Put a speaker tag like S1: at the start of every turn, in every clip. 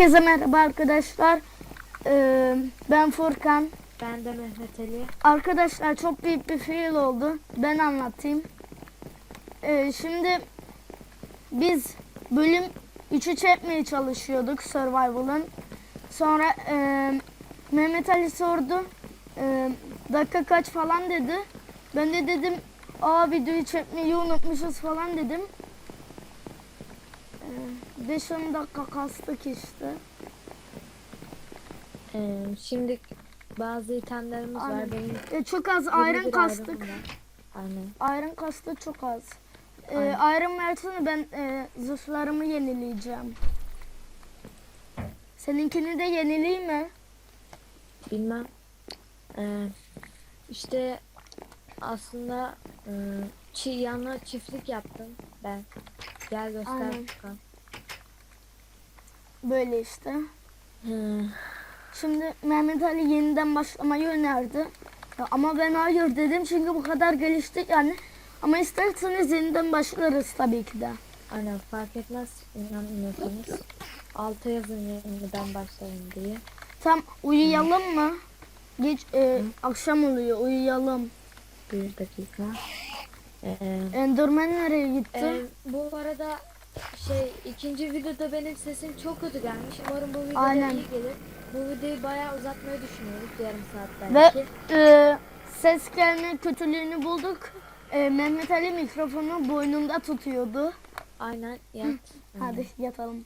S1: Herkese merhaba arkadaşlar. Ee, ben Furkan.
S2: Ben de Mehmet Ali.
S1: Arkadaşlar çok büyük bir fiil oldu. Ben anlatayım. Ee, şimdi biz bölüm 3'ü çekmeye çalışıyorduk Survival'ın. Sonra e, Mehmet Ali sordu. E, dakika kaç falan dedi. Ben de dedim aa videoyu çekmeyi unutmuşuz falan dedim. 5-10 dakika kastık işte.
S2: Ee, şimdi bazı itemlerimiz var.
S1: Aynen.
S2: Benim
S1: E, çok az
S2: 21
S1: iron kastık.
S2: ayrım var. Aynen.
S1: Iron kastı çok az.
S2: Aynen.
S1: Iron versene ben e, zırhlarımı yenileyeceğim. Seninkini de yenileyim mi?
S2: Bilmem. Ee, işte aslında e, çi yanına çiftlik yaptım ben. Gel göster
S1: Aynen.
S2: Furkan.
S1: Böyle işte.
S2: Hı,
S1: Şimdi Mehmet Ali yeniden başlamayı önerdi. Ya ama ben hayır dedim çünkü bu kadar geliştik yani. Ama isterseniz yeniden başlarız tabii ki de.
S2: Aynen fark etmez inanmıyorsanız. Alta yazın yeniden başlayın diye.
S1: Tam uyuyalım mı? Geç e, akşam oluyor uyuyalım.
S2: Bir dakika. Ee,
S1: Enderman nereye gitti?
S2: Ee, bu arada şey ikinci videoda benim sesim çok kötü gelmiş. Umarım bu videoda
S1: Aynen.
S2: iyi gelir. Bu videoyu bayağı uzatmayı düşünüyoruz. Yarım saat
S1: Ve
S2: belki.
S1: e, ses gelme kötülüğünü bulduk. E, Mehmet Ali mikrofonu boynunda tutuyordu.
S2: Aynen yat.
S1: Hadi yatalım.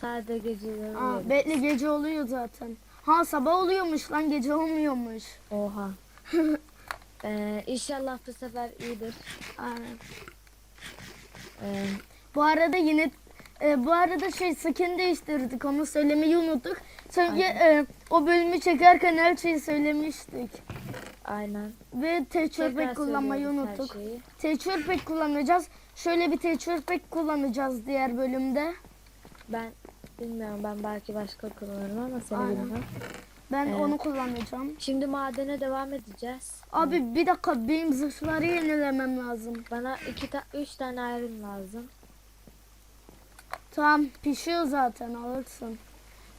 S2: Sadece geceleri
S1: Aa,
S2: uyuyoruz.
S1: bekle gece oluyor zaten. Ha sabah oluyormuş lan gece olmuyormuş.
S2: Oha. ee, inşallah bu sefer iyidir.
S1: Aynen.
S2: Ee,
S1: Bu arada yine e, bu arada şey skin değiştirdik onu söylemeyi unuttuk. Çünkü e, o bölümü çekerken her şeyi söylemiştik.
S2: aynen.
S1: Ve teçhür pek kullanmayı unuttuk. Teçhür pek kullanacağız. Şöyle bir teçhür pek kullanacağız diğer bölümde.
S2: Ben bilmiyorum ben belki başka kullanırım ama seni
S1: Aynen.
S2: bilmem.
S1: Ben
S2: Evet.
S1: onu kullanacağım.
S2: Şimdi madene devam edeceğiz.
S1: Abi bir dakika benim zırhları yenilemem lazım.
S2: Bana iki ta üç tane iron lazım.
S1: Tamam pişiyor zaten alırsın.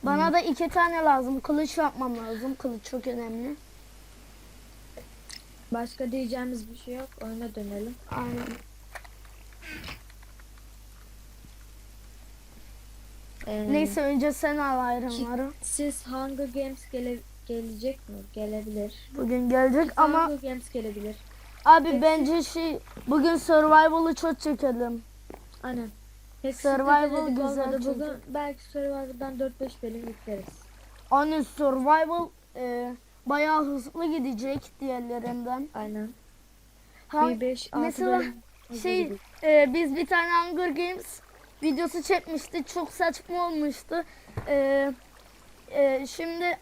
S1: Bana da iki tane lazım. Kılıç yapmam lazım. Kılıç çok önemli.
S2: Başka diyeceğimiz bir şey yok. Oyuna dönelim.
S1: Aynen.
S2: Ee,
S1: Neyse önce sen al ayrımları.
S2: Siz Hunger Games gele gelecek mi? Gelebilir.
S1: Bugün gelecek ama
S2: Hunger Games gelebilir.
S1: abi
S2: Kesin.
S1: bence şey bugün survival'ı çok çekelim.
S2: Aynen.
S1: Survival güzel
S2: olmadı.
S1: çünkü.
S2: Bugün belki Survival'dan 4-5 bölüm yükleriz.
S1: Hani survival e, bayağı hızlı gidecek diğerlerinden.
S2: Aynen.
S1: Ha,
S2: bir 5 6
S1: mesela
S2: bölüm
S1: şey e, biz bir tane Hunger Games videosu çekmiştik. Çok saçma olmuştu. E, e, şimdi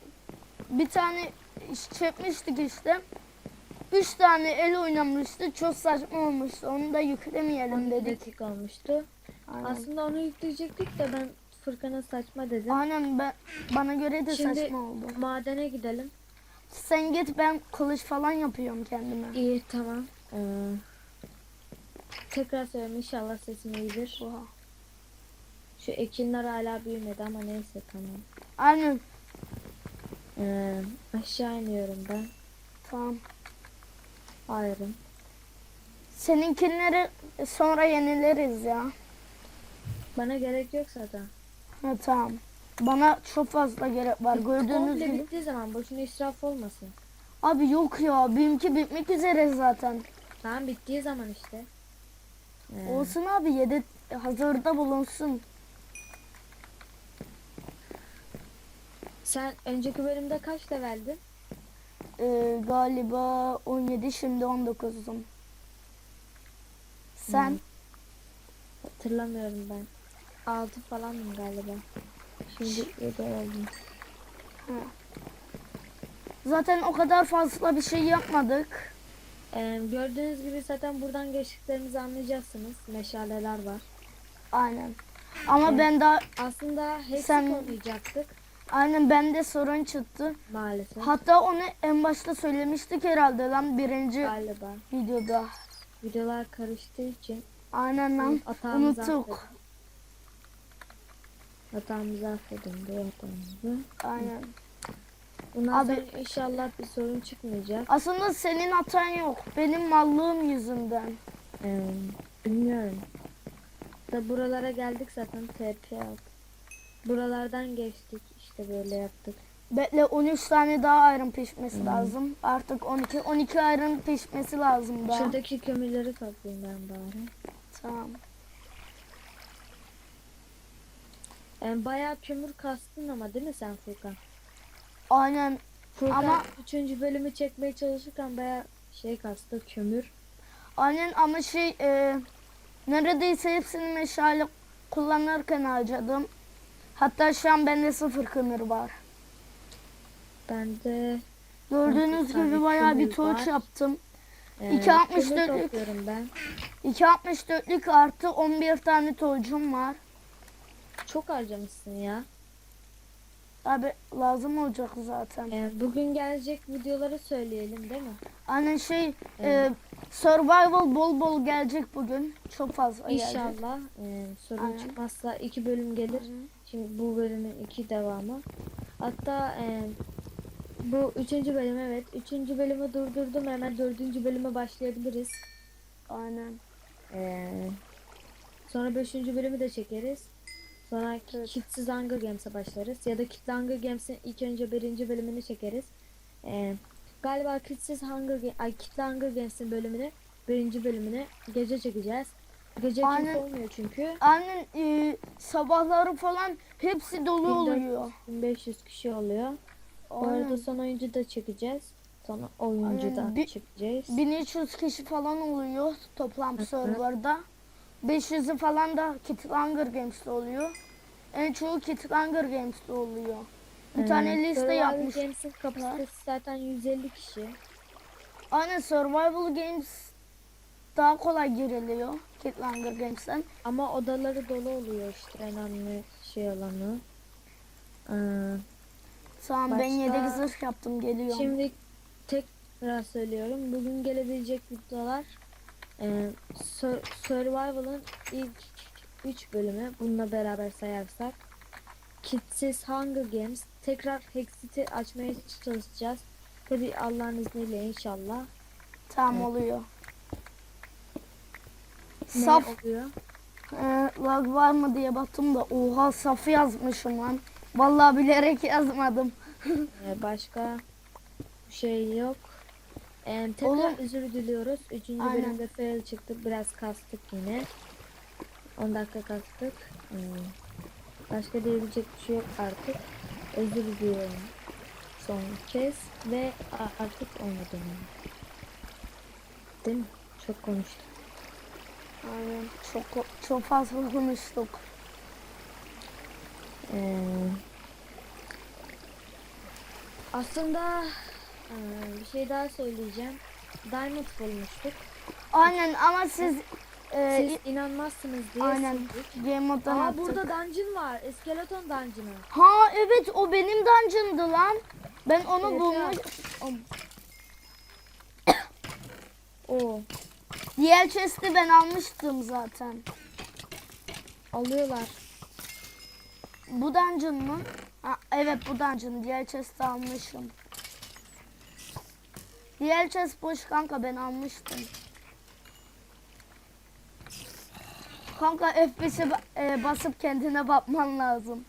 S1: bir tane iş çekmiştik işte. Üç tane el oynamıştı. Çok saçma olmuştu. Onu da yüklemeyelim
S2: 12
S1: dedik.
S2: dakika olmuştu.
S1: Aynen.
S2: Aslında onu yükleyecektik de ben Furkan'a saçma dedim.
S1: Aynen ben, bana göre de
S2: Şimdi
S1: saçma oldu.
S2: madene gidelim.
S1: Sen git ben kılıç falan yapıyorum kendime.
S2: İyi tamam. Ee, tekrar söyleyeyim inşallah sesim iyidir.
S1: Oha.
S2: Şu ekinler hala büyümedi ama neyse tamam.
S1: Aynen.
S2: Ee, aşağı iniyorum ben.
S1: Tamam.
S2: Ayrım.
S1: Seninkileri sonra yenileriz ya.
S2: Bana gerek yok zaten.
S1: Ha, tamam. Bana çok fazla gerek var. Gördüğünüz
S2: Komple
S1: gibi.
S2: bittiği zaman boşuna israf olmasın.
S1: Abi yok ya. Benimki bitmek üzere zaten.
S2: Tamam bittiği zaman işte. Ee,
S1: Olsun abi yedi hazırda bulunsun.
S2: Sen önceki bölümde kaç leveldin?
S1: Ee, galiba 17 şimdi 19'um. Sen
S2: Hmm. Hatırlamıyorum ben. 6 falanım galiba. Şimdi 7 oldum.
S1: zaten o kadar fazla bir şey yapmadık.
S2: Ee, gördüğünüz gibi zaten buradan geçtiklerimizi anlayacaksınız. Meşaleler var.
S1: Aynen. Ama
S2: Evet.
S1: ben daha
S2: Aslında hepsi
S1: Sen-
S2: olmayacaktık
S1: aynen bende sorun çıktı.
S2: maalesef.
S1: Hatta onu en başta söylemiştik herhalde lan birinci
S2: Galiba.
S1: videoda.
S2: Videolar karıştığı için
S1: Aynen lan.
S2: Hatamızı
S1: Unuttuk.
S2: affedin. Hatamızı affedin bu hatamızı.
S1: Aynen.
S2: Bundan
S1: Abi-
S2: sonra inşallah bir sorun çıkmayacak.
S1: Aslında senin hatan yok. Benim mallığım yüzünden.
S2: Ee, bilmiyorum. Da buralara geldik zaten TP aldık. Buralardan geçtik işte böyle yaptık.
S1: Bekle 13 tane daha ayrım pişmesi
S2: Hmm.
S1: lazım. Artık 12 12 ayrım pişmesi lazım daha.
S2: Şuradaki kömürleri toplayayım ben bari.
S1: Tamam.
S2: Ee, bayağı kömür kastın ama değil mi sen Furkan?
S1: Aynen.
S2: Furkan
S1: Ama-
S2: 3. bölümü çekmeye çalışırken bayağı şey kastı kömür.
S1: Aynen ama şey e, neredeyse hepsini meşale kullanırken harcadım. Hatta şu an bende sıfır kömür var.
S2: Ben de
S1: Gördüğünüz gibi bayağı bir torç yaptım.
S2: e, topluyorum ben.
S1: 2.64'lük artı 11 tane torcum var.
S2: Çok harcamışsın ya.
S1: Abi lazım olacak zaten.
S2: Ee, bugün gelecek videoları söyleyelim değil mi?
S1: Aynen şey e,
S2: Evet.
S1: survival bol bol gelecek bugün. Çok fazla gelecek.
S2: İnşallah e, sorun
S1: Aynen.
S2: çıkmazsa iki bölüm gelir. Şimdi bu bölümün iki devamı. Hatta e, bu üçüncü bölüm evet. Üçüncü bölümü durdurdum. Hemen dördüncü bölüme başlayabiliriz.
S1: Aynen.
S2: E, sonra beşinci bölümü de çekeriz. Sonra
S1: Evet.
S2: Kitsiz Hunger Games'e başlarız. Ya da Kitli Hunger Games'in ilk önce birinci bölümünü çekeriz. E, galiba Kitsiz Hunger Ga- ay Kitli Hunger Games'in bölümünü birinci bölümünü gece çekeceğiz. Gece
S1: Aynen.
S2: olmuyor çünkü.
S1: Aynen e, sabahları falan hepsi dolu
S2: 1400
S1: oluyor.
S2: 1500 kişi oluyor. Bu arada
S1: Aynen.
S2: son oyuncu da çekeceğiz. Son oyuncu
S1: Aynen.
S2: da
S1: Bir-
S2: çekeceğiz.
S1: 1300 kişi falan oluyor toplam serverda. 500'ü falan da Kit Hunger Games'te oluyor. En çoğu Kit Hunger Games'te oluyor. Bir
S2: Ee,
S1: tane liste
S2: Survival
S1: yapmış.
S2: Games'in kapasitesi zaten 150 kişi.
S1: Aynen Survival Games daha kolay giriliyor Kit Hunger Games'ten.
S2: Ama odaları dolu oluyor işte önemli şey olanı. Ee,
S1: Tamam ben
S2: Başka-
S1: yedek zırh yaptım geliyorum.
S2: şimdi tekrar söylüyorum. Bugün gelebilecek videolar e, Sur- Survival'ın ilk 3 bölümü bununla beraber sayarsak Kitsiz Hunger Games tekrar Hexit'i açmaya çalışacağız. Tabi Allah'ın izniyle inşallah.
S1: Tamam
S2: Evet.
S1: oluyor.
S2: Ne
S1: Saf
S2: oluyor?
S1: e, lag var mı diye baktım da oha saf yazmışım lan. Vallahi bilerek yazmadım.
S2: Ee, başka şey yok. Ee, tekrar
S1: Oğlum.
S2: özür diliyoruz. Üçüncü
S1: Aynen.
S2: bölümde fail çıktık. Biraz kastık yine. 10 dakika kastık. Hmm. Başka diyebilecek bir şey yok artık. Özür diliyorum. Son kez ve artık oynadım. Değil mi? Çok konuştum.
S1: Aynen çok çok fazla konuştuk.
S2: Ee, aslında ee, bir şey daha söyleyeceğim. Diamond bulmuştuk.
S1: Aynen ama siz e,
S2: Siz inanmazsınız diye
S1: aynen
S2: sildik.
S1: game
S2: Aa
S1: attık.
S2: burada dungeon var. Skeleton dungeon'ı.
S1: Ha evet o benim dungeon'dı lan. Ben onu
S2: Evet,
S1: bulmuş.
S2: Oo.
S1: Diğer chest'i ben almıştım zaten.
S2: Alıyorlar.
S1: Bu dungeon mı? Ha, evet bu dungeon. Diğer chest'i almışım. Diğer chest boş kanka ben almıştım. Kanka F5'e ba- e, basıp kendine bakman lazım.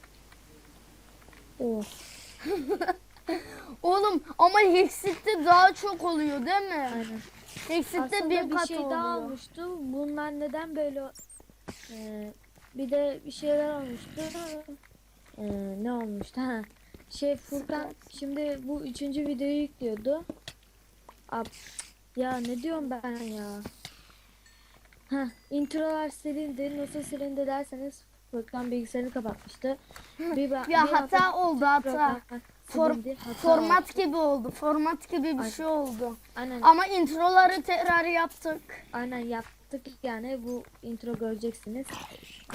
S2: Oo.
S1: Oğlum ama Hexit'te daha çok oluyor değil mi?
S2: Aynen.
S1: Hexit'te
S2: bir
S1: kat
S2: şey
S1: oluyor.
S2: daha olmuştu. Bunlar neden böyle ee, bir de bir şeyler olmuştu. Ee, ne olmuştu? Ha. Şey Furkan şimdi bu üçüncü videoyu yüklüyordu. Ab, ya ne diyorum ben ya? Ha, introlar silindi. Nasıl silindi derseniz Furkan bilgisayarını kapatmıştı. Bir,
S1: Ya
S2: bir
S1: hata
S2: hafta
S1: oldu hata. For-
S2: hata
S1: format
S2: oldu.
S1: gibi oldu. Format gibi bir
S2: Aynen.
S1: şey oldu.
S2: Aynen,
S1: Ama introları tekrar yaptık.
S2: aynen yaptık yani bu intro göreceksiniz.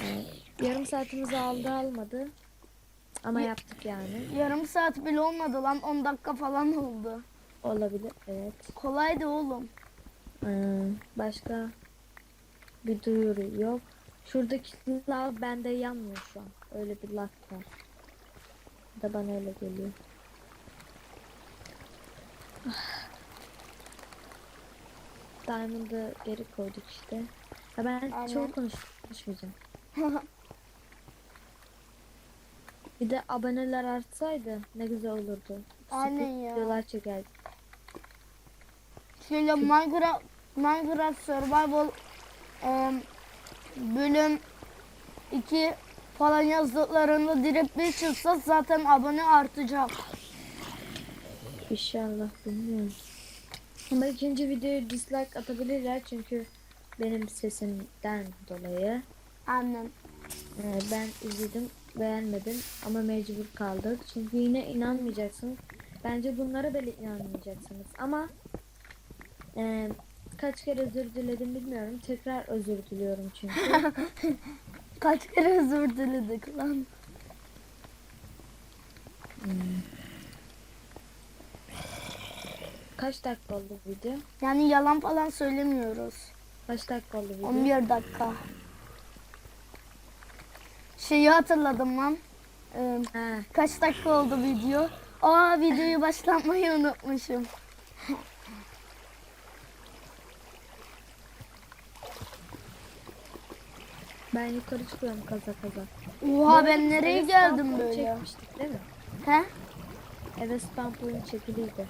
S2: Ee, yarım saatimizi aldı almadı. Ama
S1: Ya-
S2: yaptık yani.
S1: Yarım saat bile olmadı lan 10 dakika falan oldu.
S2: Olabilir evet.
S1: Kolaydı oğlum.
S2: Ee, başka bir duyuru yok. Şuradaki lav bende yanmıyor şu an. öyle bir lag var. Da bana öyle geliyor. Diamond'ı geri koyduk işte. Ya ben
S1: Aynen.
S2: çok konuşmayacağım. Bir de aboneler artsaydı ne güzel olurdu.
S1: Aynen
S2: Sıkı
S1: ya.
S2: Videolar çekerdik.
S1: Şöyle Minecraft, Minecraft Survival em, bölüm 2 falan yazdıklarında direkt bir çıksa zaten abone artacak.
S2: İnşallah bilmiyorum. Ama ikinci videoyu dislike atabilirler çünkü benim sesimden dolayı.
S1: Aynen.
S2: Ee, ben izledim beğenmedim ama mecbur kaldık. Çünkü yine inanmayacaksınız. Bence bunlara bile inanmayacaksınız. Ama e, kaç kere özür diledim bilmiyorum. Tekrar özür diliyorum çünkü.
S1: Kaç kere özür diledik lan.
S2: kaç dakika oldu video?
S1: Yani yalan falan söylemiyoruz.
S2: Kaç dakika oldu video?
S1: 11 dakika. Şeyi hatırladım lan.
S2: Ha,
S1: kaç dakika oldu video? Aa videoyu başlatmayı unutmuşum.
S2: Ben yukarı çıkıyorum kaza kaza.
S1: Oha ben nereye geldim böyle?
S2: Çekmiştik değil mi?
S1: He?
S2: Eve spam point çekiliydi.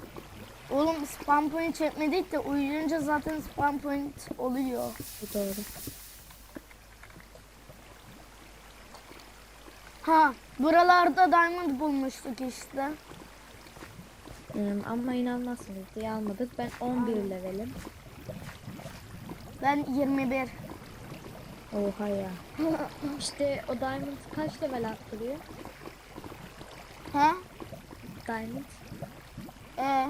S1: Oğlum spam point çekmedik de uyuyunca zaten spam point oluyor.
S2: Bu doğru.
S1: Ha buralarda diamond bulmuştuk işte.
S2: Hmm, ama inanmazsınız diye almadık. Ben 11 levelim.
S1: Ben 21.
S2: Oha ya. İşte o diamond kaç level arttırıyor?
S1: He?
S2: Diamond
S1: E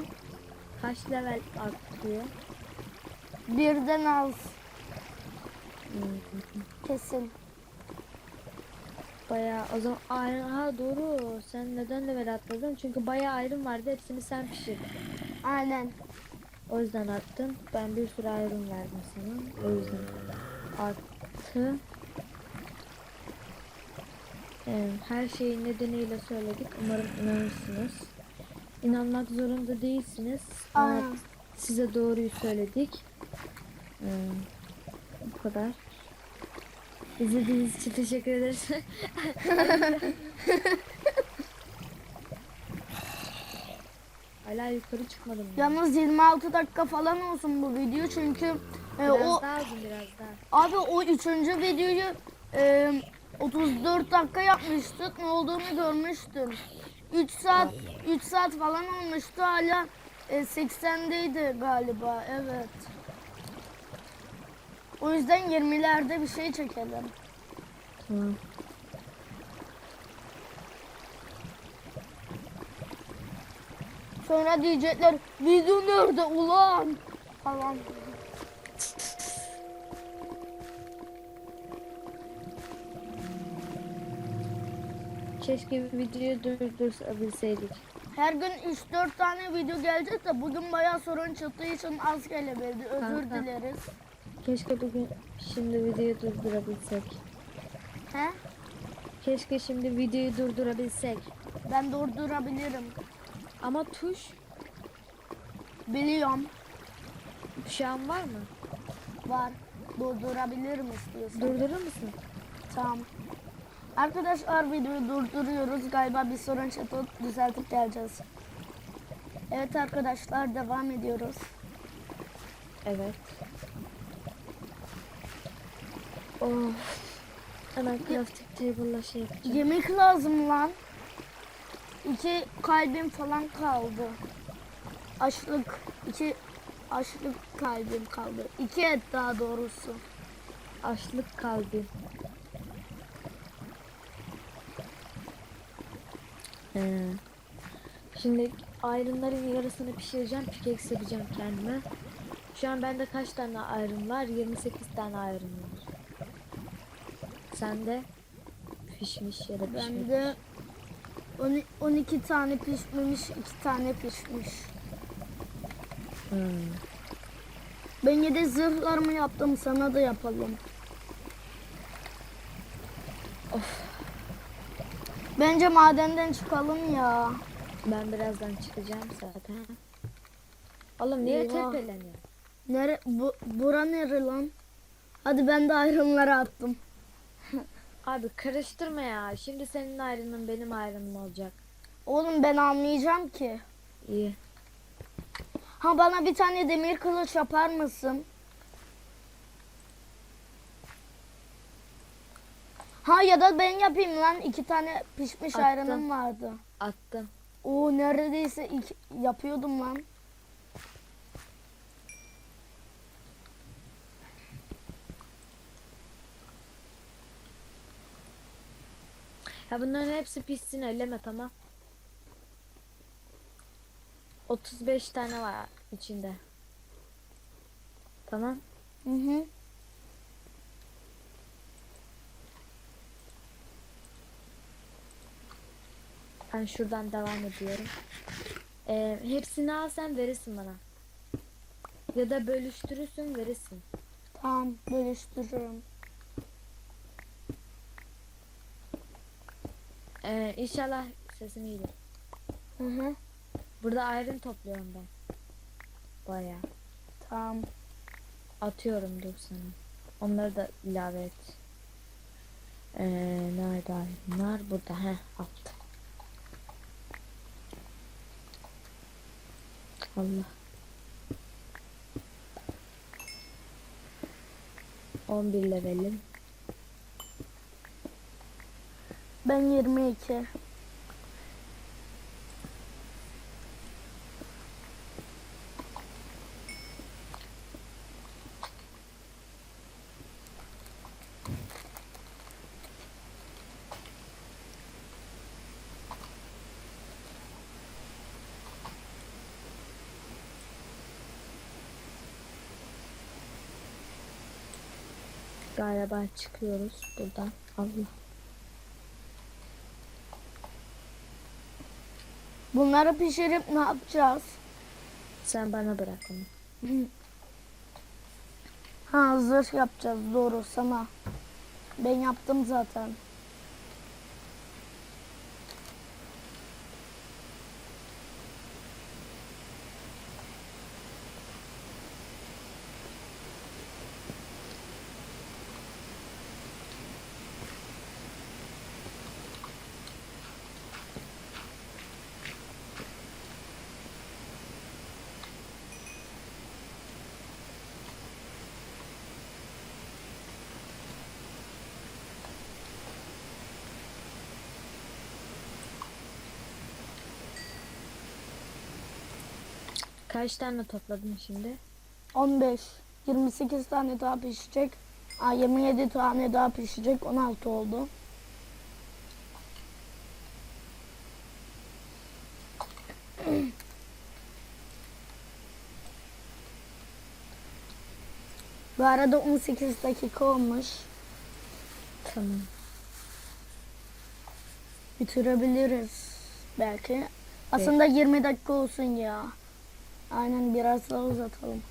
S2: kaç level arttırıyor?
S1: birden az
S2: Hmm,
S1: kesin.
S2: Bayağı o zaman iron ha doğru. Sen neden level atladın? Çünkü bayağı iron vardı. Hepsini sen pişirdin.
S1: Aynen.
S2: O yüzden attın. Ben bir sürü iron verdim sana. O yüzden arttı. Ee, her şeyin nedeniyle söyledik. Umarım inanırsınız. İnanmak zorunda değilsiniz. Ama size doğruyu söyledik. Ee, bu kadar. İzlediğiniz için teşekkür ederiz. Hala yukarı çıkmadım. ya.
S1: Yalnız 26 dakika falan olsun bu video çünkü e,
S2: Biraz
S1: o
S2: daha uzun biraz daha.
S1: abi o üçüncü videoyu e, 34 dakika yapmıştık. Ne olduğunu görmüştüm. 3 saat 3 saat falan olmuştu hala e, 80'deydi galiba. Evet. O yüzden 20'lerde bir şey çekelim.
S2: Tamam.
S1: Sonra diyecekler video nerede ulan falan.
S2: Keşke videoyu durdurabilseydik.
S1: Her gün 3-4 tane video gelecek de bugün bayağı sorun çıktığı için az gelebildi. Özür
S2: Kanka.
S1: dileriz.
S2: Keşke bugün şimdi videoyu durdurabilsek.
S1: He?
S2: Keşke şimdi videoyu durdurabilsek.
S1: Ben durdurabilirim.
S2: Ama tuş
S1: Biliyorum.
S2: şu an var mı?
S1: Var. Durdurabilirim istiyorsan.
S2: Durdurur musun?
S1: Tamam. Arkadaşlar videoyu durduruyoruz. Galiba bir sorun çıktı. Düzeltip geleceğiz. Evet arkadaşlar devam ediyoruz.
S2: Evet. Oh. Hemen crafting table'la şey yapacağım.
S1: Yemek lazım lan. İki kalbim falan kaldı. Açlık. iki açlık kalbim kaldı. İki et daha doğrusu.
S2: Açlık kalbi. Ee, şimdi ayrımların yarısını pişireceğim. Pickaxe yapacağım kendime. Şu an bende kaç tane ayrım var? 28 tane ayrım var. Sende pişmiş ya da pişmemiş.
S1: Bende on- 12 tane pişmemiş, 2 tane pişmiş.
S2: Hmm.
S1: Ben yedi zırhlarımı yaptım sana da yapalım. Bence madenden çıkalım ya.
S2: Ben birazdan çıkacağım zaten. Oğlum niye tepeleniyor?
S1: Nere bu bura nere lan? Hadi ben de ayrımları attım.
S2: Abi karıştırma ya. Şimdi senin ayrımın benim ayrımım olacak.
S1: Oğlum ben almayacağım ki.
S2: İyi.
S1: Ha bana bir tane demir kılıç yapar mısın? Ha ya da ben yapayım lan. iki tane pişmiş
S2: Attım.
S1: ayranım vardı.
S2: Attım.
S1: Oo neredeyse iki, yapıyordum lan.
S2: Ya bunların hepsi pişsin elleme tamam. 35 tane var içinde. Tamam.
S1: Hı hı.
S2: Ben şuradan devam ediyorum. Ee, hepsini al sen verirsin bana. Ya da bölüştürürsün verirsin.
S1: Tamam bölüştürürüm.
S2: Ee, inşallah sesim iyidir.
S1: Hı hı.
S2: Burada ayrım topluyorum ben. Baya.
S1: Tamam.
S2: Atıyorum dur sana. Onları da ilave et. Ee, nerede ayrımlar? Burada. Heh attım. Allah. On bir levelim.
S1: Ben 22.
S2: Galiba çıkıyoruz buradan. Allah.
S1: Bunları pişirip ne yapacağız?
S2: Sen bana bırak onu.
S1: Ha hazır yapacağız doğru sana. Ben yaptım zaten.
S2: Kaç tane topladın şimdi?
S1: 15. 28 tane daha pişecek. Aa, 27 tane daha pişecek. 16 oldu. Bu arada 18 dakika olmuş.
S2: Tamam.
S1: Bitirebiliriz belki. Aslında 20 dakika olsun ya. Aynen biraz daha uzatalım.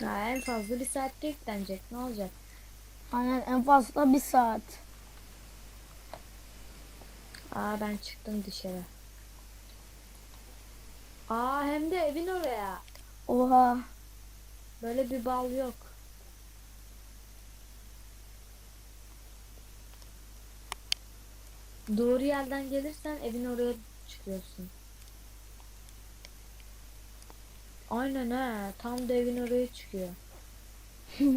S2: Ha, en fazla bir saatte yüklenecek. Ne olacak?
S1: Aynen en fazla bir saat.
S2: Aa ben çıktım dışarı. Aa hem de evin oraya.
S1: Oha.
S2: Böyle bir bal yok. Doğru yerden gelirsen evin oraya çıkıyorsun. Aynen ha. Tam da evin oraya çıkıyor.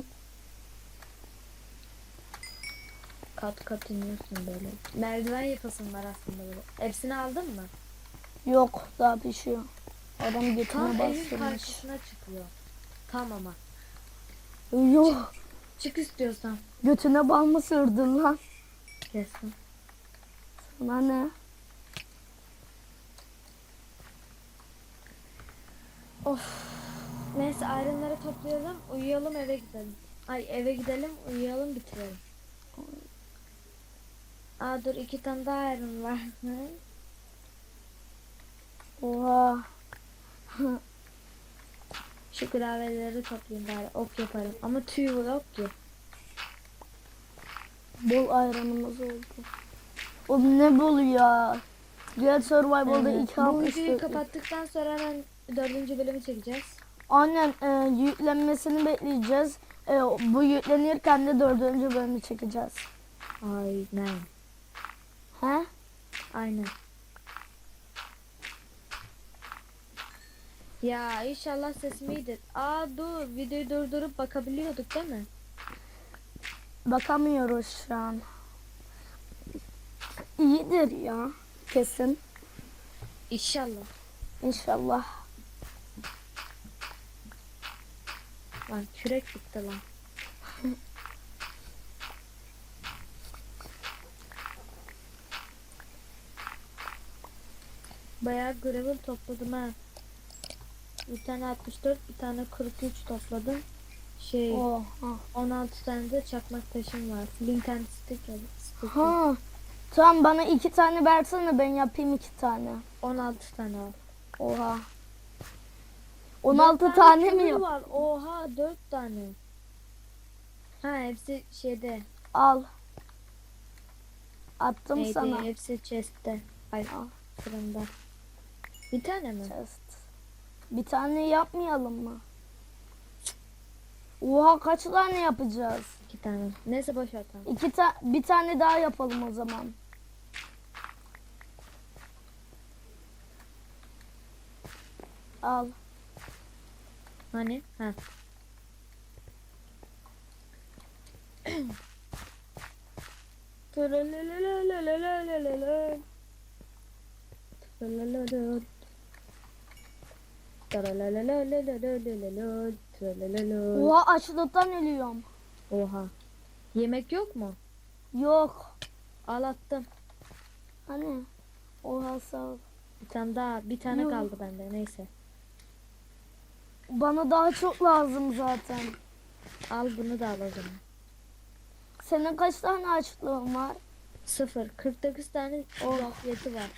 S2: kat kat iniyorsun böyle. Merdiven yapasın var aslında böyle. Hepsini aldın mı?
S1: Yok daha pişiyor. Adam
S2: Tam
S1: götüne
S2: evin
S1: bastırmış.
S2: karşısına çıkıyor. Tam ama.
S1: Yok.
S2: Çık istiyorsan.
S1: Götüne bal mı sürdün lan?
S2: Kesin.
S1: Sana ne?
S2: Neyse ayrımları toplayalım, uyuyalım eve gidelim. Ay eve gidelim, uyuyalım bitirelim. Aa dur iki tane daha ayrım var.
S1: Oha.
S2: Şu graveleri toplayayım bari ok yaparım. Ama tüy yok ki.
S1: Bol ayranımız oldu. Oğlum ne bol ya. Diğer Survival'da
S2: Evet,
S1: iki
S2: Bu
S1: hafta
S2: videoyu kapattıktan sonra hemen dördüncü bölümü çekeceğiz.
S1: Aynen e, yüklenmesini bekleyeceğiz. E, bu yüklenirken de dördüncü bölümü çekeceğiz.
S2: Aynen.
S1: He?
S2: Aynen. Ya inşallah sesim iyidir. Aa dur videoyu durdurup bakabiliyorduk değil mi?
S1: Bakamıyoruz şu an. İyidir ya. Kesin.
S2: İnşallah.
S1: İnşallah.
S2: Lan kürek bitti lan. Bayağı gravel topladım ha. Bir tane 64, bir tane 43 topladım. Şey,
S1: Oha.
S2: 16 tane de çakmak taşım var. Flint and stick stick.
S1: Ha. Tamam bana iki tane versene ben yapayım iki tane.
S2: 16 tane al.
S1: Oha.
S2: Dört
S1: 16 tane mi
S2: kömür
S1: yap?
S2: var? Oha 4 tane. Ha hepsi şeyde.
S1: Al. Attım
S2: Neydi?
S1: sana.
S2: Hepsi chest'te. Ay
S1: Al.
S2: fırında. Bir tane mi?
S1: Chest. Bir tane yapmayalım mı? Oha kaç tane yapacağız?
S2: İki tane. Neyse boş ver tamam.
S1: İki ta bir tane daha yapalım o zaman. Al.
S2: Hani? Ha.
S1: Oha açlıktan ölüyorum.
S2: Oha. Yemek yok mu?
S1: Yok.
S2: Al attım.
S1: Hani? Oha sağ ol.
S2: Bir tane daha, bir tane
S1: Yok.
S2: kaldı bende neyse.
S1: Bana daha çok lazım zaten.
S2: Al bunu da al o zaman.
S1: Senin kaç tane açlığın var?
S2: Sıfır. 49 tane zafiyeti var.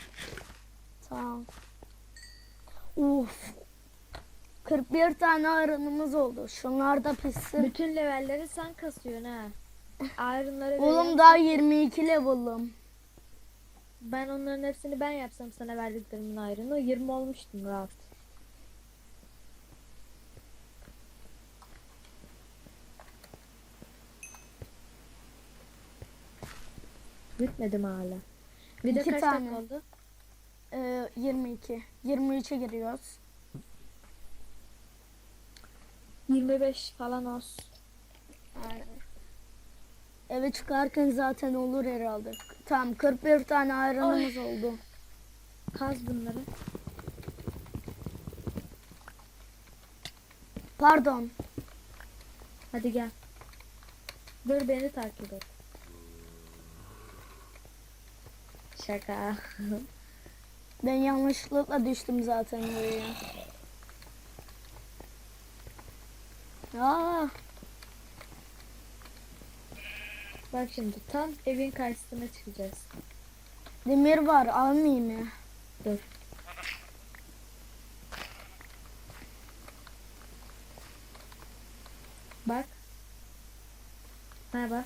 S1: Tamam. Uf. 41 tane aranımız oldu. Şunlar da pişsin.
S2: Bütün levelleri sen kasıyorsun ha. Iron'ları
S1: Oğlum daha 22 level'ım.
S2: Ben onların hepsini ben yapsam sana verdiklerimin iron'ı 20 olmuştum rahat. Bitmedi mi hala? Bir de
S1: İki
S2: kaç
S1: tane.
S2: dakika oldu?
S1: Ee, 22. 23'e giriyoruz.
S2: 25 falan olsun.
S1: Eve çıkarken zaten olur herhalde. Tamam 41 tane ayranımız oldu.
S2: Kaz bunları.
S1: Pardon.
S2: Hadi gel. Dur beni takip et. Şaka.
S1: Ben yanlışlıkla düştüm zaten buraya. Aa,
S2: Bak şimdi tam evin karşısına çıkacağız.
S1: demir var almayayım mı?
S2: Dur. Bak. Ha bak.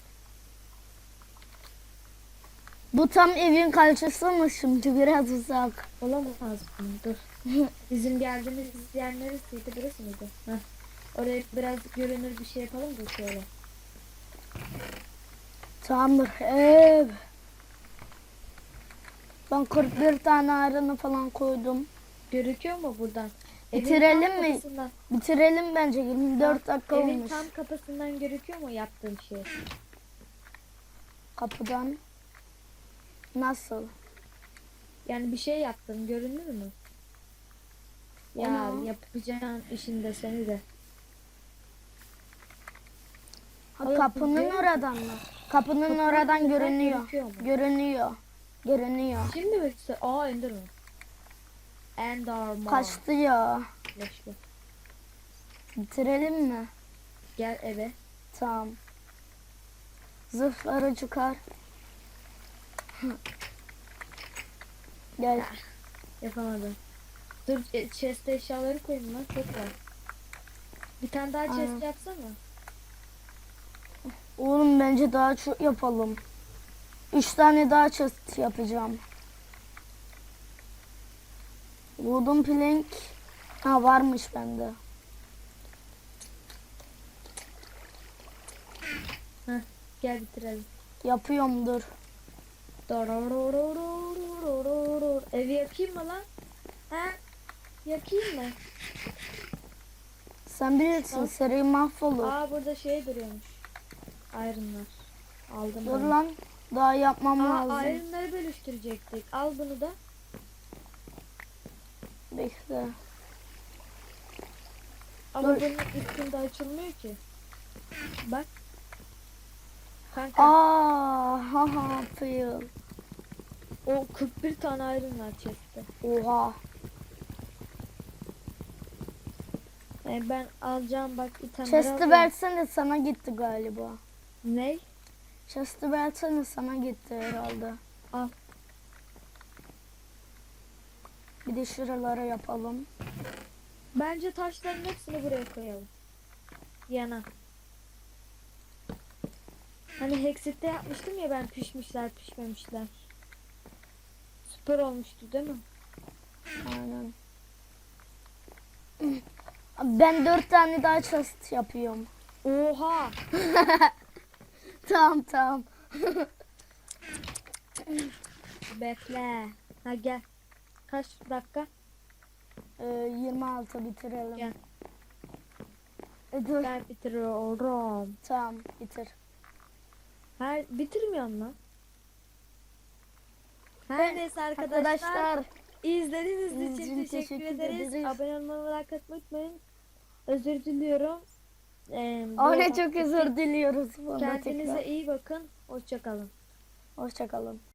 S1: Bu tam evin karşısı mı şimdi biraz uzak.
S2: Olamaz mı? Dur. Bizim geldiğimiz yer neresiydi? Burası mıydı? Heh. Oraya biraz görünür bir şey yapalım da şöyle.
S1: Tamamdır ev. Ben 41 tane ayranı falan koydum.
S2: Görüküyor mu buradan? Evin
S1: Bitirelim
S2: tam
S1: mi?
S2: kapısından-
S1: Bitirelim bence 24 dakika
S2: Evin
S1: olmuş.
S2: tam kapısından görüküyor mu yaptığım şey?
S1: Kapıdan. Nasıl?
S2: Yani bir şey yaptım görünür mü? Ya
S1: Ona-
S2: yapacağın işinde seni de.
S1: Ha,
S2: Oğlum,
S1: kapının oradan mı? Kapının
S2: Kapının
S1: oradan görünüyor. Görünüyor. Görünüyor.
S2: Şimdi mi? Aa Ender mi? Enderman.
S1: Kaçtı ya.
S2: Leş bu.
S1: Bitirelim mi?
S2: Gel eve.
S1: Tamam. Zırhları çıkar. Gel.
S2: Yapamadım. Dur e, chest eşyaları koyayım lan çok var. Bir tane daha chest
S1: Aa.
S2: yapsana.
S1: Oğlum bence daha çok yapalım. Üç tane daha chest yapacağım. Wooden plank ha varmış bende.
S2: Gel bitirelim.
S1: Yapıyorum dur.
S2: Evi yakayım mı lan? He? Yakayım mı?
S1: Sen bilirsin
S2: Bak.
S1: mahvolur.
S2: Aa burada şey duruyormuş. Iron'lar. Aldım
S1: Dur
S2: onu.
S1: lan daha yapmam
S2: Aa,
S1: lazım.
S2: Iron'ları bölüştürecektik. Al bunu da.
S1: Bekle.
S2: Ama
S1: Dur.
S2: bunun üstünde açılmıyor ki. Bak. Kanka
S1: Aa, ha ha fail.
S2: o 41 tane ayrın var chest'te.
S1: Oha.
S2: Yani ben alacağım bak itemleri
S1: Chest'i versene sana gitti galiba.
S2: Ne?
S1: Chest'i versene sana gitti herhalde.
S2: Al.
S1: Bir de şuralara yapalım.
S2: Bence taşların hepsini buraya koyalım. Yana. Hani Hexit'te yapmıştım ya ben pişmişler pişmemişler. Süper olmuştu değil mi?
S1: Aynen. Ben dört tane daha chest yapıyorum.
S2: Oha!
S1: Tamam tamam.
S2: Bekle. Ha gel. Kaç dakika?
S1: Ee, 26 bitirelim.
S2: Gel.
S1: E, dur.
S2: Ben bitiriyorum.
S1: Tamam bitir.
S2: Her bitirmiyorum lan. Her neyse arkadaşlar,
S1: Arkadaşlar
S2: izlediğiniz için teşekkür,
S1: teşekkür
S2: ederiz.
S1: ederiz.
S2: Abone olmayı like atmayı unutmayın. Özür diliyorum. Ee,
S1: Ona çok özür diliyoruz.
S2: Kendinize
S1: tekrar.
S2: iyi bakın. Hoşçakalın.
S1: Hoşçakalın.